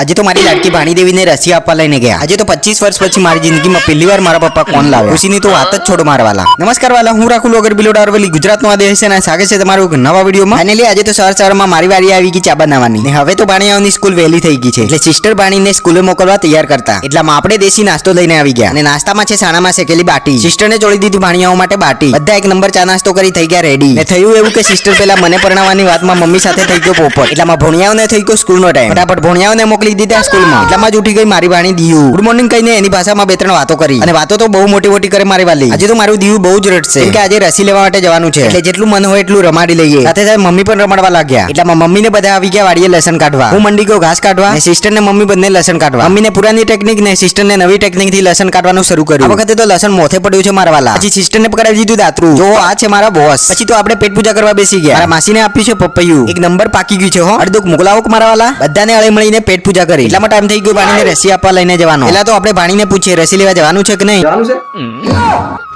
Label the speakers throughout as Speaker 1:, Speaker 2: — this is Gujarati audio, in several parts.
Speaker 1: આજે તો મારી લાડકી ભાણીદેવીને રસી આપવા લઈને ગયા. આજે તો પચીસ વર્ષ પછી મારી જિંદગીમાં પહેલી વાર મારા પપ્પા કોણ લાવ્યા? ખુશીની તો વાત જ છોડ મારવાલા. નમસ્કાર વાલા, હું રાખું લોગર બિલોડ અરવલી ગુજરાતનો આ દેશ અને સ્વાગત છે તમારું નવા વિડીયોમાં. ફાઇનલી આજે તો સવાર સવારમાં મારી વારી આવી ગઈ ચા બનાવવાની ને હવે તો ભાણિયાઓની સ્કૂલ વહેલી થઈ ગઈ છે. એટલે સિસ્ટર ભાણીને સ્કૂલે મોકલવા તૈયાર કરતા. એટલામાં આપણે દેશી નાસ્તો લઈને આવી ગયા. અને નાસ્તામાં છે સાણામાં શેકેલી બાટી. સિસ્ટરને જોડી દીધી ભાણિયાઓ માટે બાટી. બધા એક નંબર ચા નાસ્તો કરી થઈ ગયા રેડી ને થયું એવું કે સિસ્ટર પેલા મને પરણાવવાની વાતમાં મમ્મી સાથે થઈ ગયો પોપટ. એટલામાં ભણિયાઓને થઈ ગયો સ્કૂલનો ટાઈમ ફટાફટ ભણિયાઓને મોકલી દીધા સ્કૂલમાં. એટલામાં જ ઉઠી ગઈ મારી વાણી દીયુ. ગુડ મોર્નિંગ કહીને એની ભાષામાં બે ત્રણ વાતો કરી. અને વાતો તો બહુ મોટી મોટી કરે મારી વાલી. આજે તો મારું દિયુ બહુ જ રડશે. કે આજે રસી લેવા માટે જવાનું છે. એટલે જેટલું મન હોય એટલું રમાડી લઈએ. સાથે સાથે મમ્મી પણ રમાડવા લાગ્યા. એટલામાં મમ્મીને બધા આવી ગયા વાડીએ લસણ કાઢવા. હું મંડી ગયો ઘાસ કાઢવા અને સિસ્ટર ને મમ્મી બંને લસણ કાઢવા. મમ્મીને પુરાની ટેકનિક ને સિસ્ટર ને નવી ટેકનિકથી લસણ કાઢવાનું શરૂ કર્યું. આ વખતે તો લસણ મોથે પડ્યું છે મારા વાલા. પછી સિસ્ટર ને પકડાવી દીધું દાતરું. જો આ છે મારા બોસ પછી તો આપણે પેટ પૂજા કરવા બેસી ગયા. મારા માસીને આપ્યું છે પપૈયું. એક નંબર પાકી ગયું છે હો. અડધુક મોકલાવો મારા વાલા. બધાને અળે મળીને પેટ પૂજા કરી. એટલા માટે ટાઈમ થઈ ગયો ભાણીને રસી આપવા લઈને જવાનો. એટલે તો આપણે ભાણીને પૂછીએ રસી લેવા જવાનું છે કે નહીં?
Speaker 2: જવાનું છે?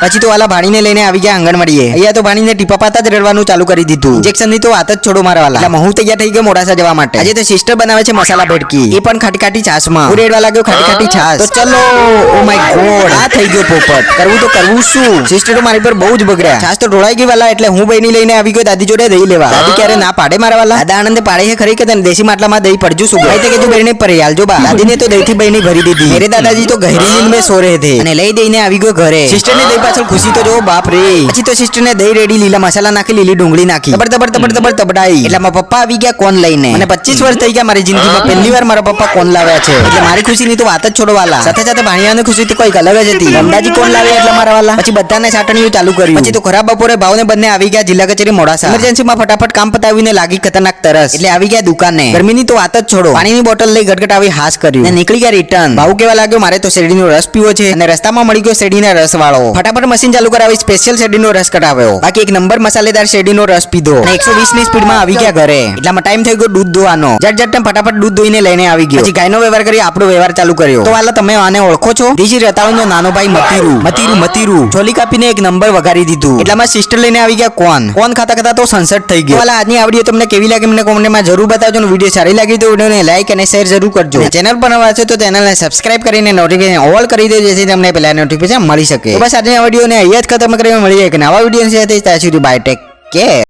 Speaker 1: પછી તો વાલા ભાણીને લઈને આવી ગયા આંગણવાડીએ. અહીંયા તો ભાણીને ટીપા પાતા જ રડવાનું ચાલુ કરી દીધું. ઇન્જેક્શનની તો વાત જ છોડો મારા વાલા. હું તૈયાર થઈ ગયો મોડાસા જવા માટે. આજે તો સિસ્ટર બનાવે છે મસાલા ભેડકી. એ પણ ખાટી ખાટી છાશમાં હું લાગ્યો ખાટી છાશ. તો ચલો ઓ માય ગોડ આ થઈ ગયો પોપટ. કરવું તો કરવું શું? સિસ્ટર મારી પર બહુ જ બગડ્યા. છાસ તો ઢોળાઈ ગઈ વાલા, એટલે હું બહેની લઈને આવી ગયો, દાદી જોડે દહીં લેવા. દાદી ક્યારે ના પાડે મારા વાલા? દાદા આનંદે પાડે છે ખરી કે તને દેશી માટલામાં દહીં પડજું શું? ભાઈ તે કીધું બહેને પર હાલજો બા. ને તો દહીં બહેની ભરી દીધી. મેરે દાદાજી તો ગહેરી નીંદ મેં સો રહે થે અને લઈ દઈને આવી ગયો ઘરે. સિસ્ટર ને દહીં પાછળ ખુશી તો જો બાપ રે. પછી તો સિસ્ટર ને દહીં રેડી લીલા મસાલા નાખી લીલી ડુંગળી નાખી. તબડ તબડ તબડ તબડ તબડાઈ. એટલે મારા પપ્પા આવી ગયા કોન લઈને. અને પચીસ વર્ષ થઈ ગયા મારી જિંદગીમાં. પહેલી વાર મારા પપ્પા કોન લાવ્યા છે. એટલે મારી ખુશીની તો વાત જ છોડવાલા. સાથે સાથે ભાણિયાની ખુશી તો કોઈક અલગ જ હતી. અંદાજી કોણ લાવે એટલે મારા વાલા? પછી બધાને છાટણીઓ ચાલુ કર્યું. પછી તો ખરાબ બપોરે ભાવને બંને આવી ગયા જિલ્લા કચેરી મોડાસા. ઇમરજન્સીમાં ફટાફટ કામ પતાવીને લાગી ખતરનાક તરસ. એટલે આવી ગયા દુકાને. ગરમીની તો વાત જ છોડો. પાણીની બોટલ લઈ ગટગટાવી હાશ કરી. કર્યું ને નીકળી ગયા રિટર્ન ભાવ કેવા લાગ્યો? મારે તો શેરડીનો રસ પીવો છે. અને રસ્તામાં મળી ગયો શેરડીના રસ વાળો ફટાફટ મશીન ચાલુ કરાવી સ્પેશિયલ શેરડીનો રસ કઢાવ્યો. બાકી એક નંબર મસાલેદાર શેરડીનો રસ પીધો. અને એકસો વીસની સ્પીડમાં આવી ગયા ઘરે. એટલામાં ટાઈમ થઈ ગયો દૂધ ધોવાનો. જટ જટ ફટાફટ દૂધ ધોઈને લઈને આવી ગયો. પછી ગાયનો વ્યવહાર કરી, આપણો વ્યવહાર ચાલુ કર્યો. તો વાલા તમે આને ઓળખો છો? દેશી રતાળુનો નાનો ભાઈ મતીરુ. મતીરુ મતીરુ. છોલી કાપીને એક નંબર વગાડી દીધું. એટલામાં સિસ્ટર લઈને આવી ગયા કોન. કોન ખાતા ખાતા તો સનસેટ થઈ ગયો. વાલા આજની આવડીઓ તમને કેવી લાગી? મને કોમેન્ટમાં જરૂર બતાવજો વીડિયો સારી લાગી તો વિડીયોને લાઈક અને શેર જરૂર કરજો. ચેનલ પર નવા છો તો ચેનલને સબસ્ક્રાઇબ કરીને નોટિફિકેશન ઓલ કરી દેજો, જેથી તમને પહેલા નોટિફિકેશન મળી શકે. બસ આજના વિડીયોને અહીંયા જ ખતમ કરીને મળી જાય કે નવા વીડિયો છે ત્યાં સુધી બાય કેર